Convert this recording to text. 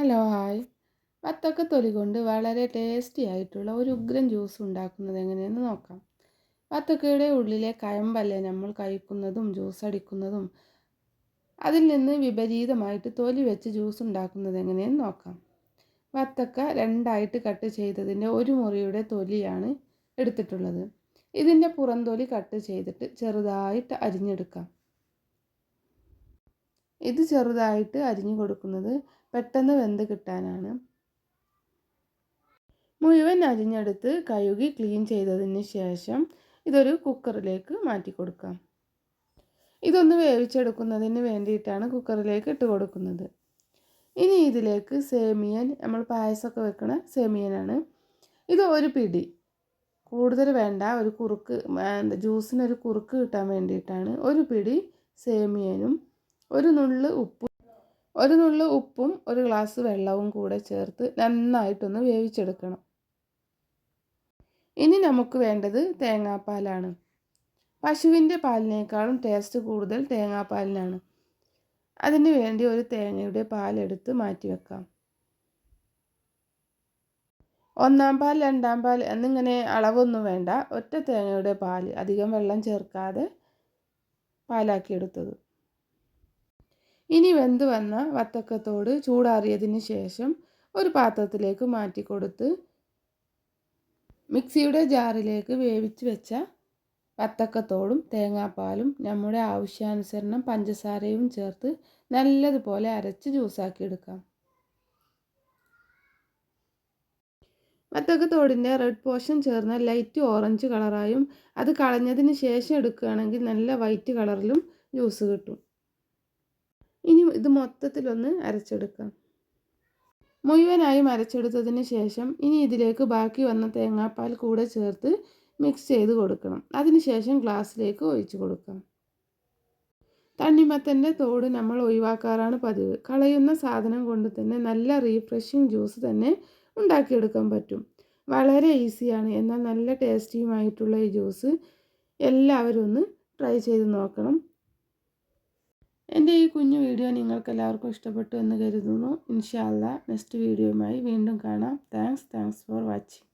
Hello hi. വത്തക്ക തൊലി കൊണ്ട് വളരെ ടേസ്റ്റി ആയിട്ടുള്ള ഒരു ഉഗ്രൻ ജ്യൂസ് ഉണ്ടാക്കുന്നത് എങ്ങനെയെന്ന് നോക്കാം. വത്തക്കയുടെ ഉള്ളിലെ കയമ്പല്ലേ നമ്മൾ കഴിക്കുന്നതും ജ്യൂസ് അടിക്കുന്നതും? അതിൽ നിന്ന് വിപരീതമായിട്ട് തൊലി വെച്ച് ജ്യൂസ് ഉണ്ടാക്കുന്നത് എങ്ങനെയെന്ന് നോക്കാം. വത്തക്ക രണ്ടായിട്ട് കട്ട് ചെയ്തതിന്റെ ഒരു മുറിയുടെ തൊലിയാണ് എടുത്തിട്ടുള്ളത്. ഇതിന്റെ പുറംതൊലി കട്ട് ചെയ്തിട്ട് ചെറുതായിട്ട് അരിഞ്ഞെടുക്കാം. ഇത് ചെറുതായിട്ട് അരിഞ്ഞു കൊടുക്കുന്നത് പെട്ടെന്ന് വെന്ത് കിട്ടാനാണ്. മുഴുവൻ അരിഞ്ഞെടുത്ത് കഴുകി ക്ലീൻ ചെയ്തതിന് ശേഷം ഇതൊരു കുക്കറിലേക്ക് മാറ്റി കൊടുക്കാം. ഇതൊന്ന് വേവിച്ചെടുക്കുന്നതിന് വേണ്ടിയിട്ടാണ് കുക്കറിലേക്ക് ഇട്ട് കൊടുക്കുന്നത്. ഇനി ഇതിലേക്ക് സേമിയൻ നമ്മൾ പായസമൊക്കെ വെക്കണ സേമിയനാണ്. ഇത് ഒരു പിടി. കൂടുതൽ വേണ്ട ഒരു കുറുക്ക് ജ്യൂസിനൊരു കുറുക്ക് കിട്ടാൻ വേണ്ടിയിട്ടാണ്. ഒരു പിടി സേമിയനും ഒരു നുള്ളു ഉപ്പും ഒരു നുള്ളു ഉപ്പും ഒരു ഗ്ലാസ് വെള്ളവും കൂടെ ചേർത്ത് നന്നായിട്ടൊന്ന് വേവിച്ചെടുക്കണം. ഇനി നമുക്ക് വേണ്ടത് തേങ്ങാപ്പാലാണ്. പശുവിന്റെ പാലിനേക്കാളും ടേസ്റ്റ് കൂടുതൽ തേങ്ങാപ്പാലിനാണ്. അതിന് വേണ്ടി ഒരു തേങ്ങയുടെ പാലെടുത്ത് മാറ്റി വെക്കാം. ഒന്നാം പാൽ രണ്ടാം പാൽ എന്നിങ്ങനെ അളവൊന്നും വേണ്ട. ഒറ്റ തേങ്ങയുടെ പാൽ അധികം വെള്ളം ചേർക്കാതെ പാലാക്കിയെടുത്തത്. ഇനി വെന്ത് വന്ന വത്തക്കത്തോട് ചൂടാറിയതിന് ശേഷം ഒരു പാത്രത്തിലേക്ക് മാറ്റി കൊടുത്ത് മിക്സിയുടെ ജാറിലേക്ക് വേവിച്ച് വെച്ച വത്തക്കത്തോടും തേങ്ങാപ്പാലും നമ്മുടെ ആവശ്യാനുസരണം പഞ്ചസാരയും ചേർത്ത് നല്ലതുപോലെ അരച്ച് ജ്യൂസാക്കി എടുക്കാം. വത്തക്കത്തോടിന്റെ റെഡ് പോർഷൻ ചേർന്ന ലൈറ്റ് ഓറഞ്ച് കളറായും അത് കളഞ്ഞതിന് ശേഷം എടുക്കുകയാണെങ്കിൽ നല്ല വൈറ്റ് കളറിലും ജ്യൂസ് കിട്ടും. ഇനി ഇത് മൊത്തത്തിലൊന്ന് അരച്ചെടുക്കാം. മുഴുവനായും അരച്ചെടുത്തതിന് ശേഷം ഇനി ഇതിലേക്ക് ബാക്കി വന്ന തേങ്ങാപ്പാൽ കൂടെ ചേർത്ത് മിക്സ് ചെയ്ത് കൊടുക്കണം. അതിനുശേഷം ഗ്ലാസ്സിലേക്ക് ഒഴിച്ചു കൊടുക്കാം. തണ്ണിമത്തന്റെ തോട് നമ്മൾ ഒഴിവാക്കാറാണ് പതിവ്. കളയുന്ന സാധനം കൊണ്ട് തന്നെ നല്ല റീഫ്രഷിങ് ജ്യൂസ് തന്നെ ഉണ്ടാക്കിയെടുക്കാൻ പറ്റും. വളരെ ഈസിയാണ്. എന്നാൽ നല്ല ടേസ്റ്റിയുമായിട്ടുള്ള ഈ ജ്യൂസ് എല്ലാവരും ഒന്ന് ട്രൈ ചെയ്ത് നോക്കണം. എന്റെ ഈ കുഞ്ഞു വീഡിയോ നിങ്ങൾക്ക് എല്ലാവർക്കും ഇഷ്ടപ്പെട്ടു എന്ന് കരുതുന്നു. ഇൻഷാല്ല നെക്സ്റ്റ് വീഡിയോയുമായി വീണ്ടും കാണാം. Thanks thanks for watching.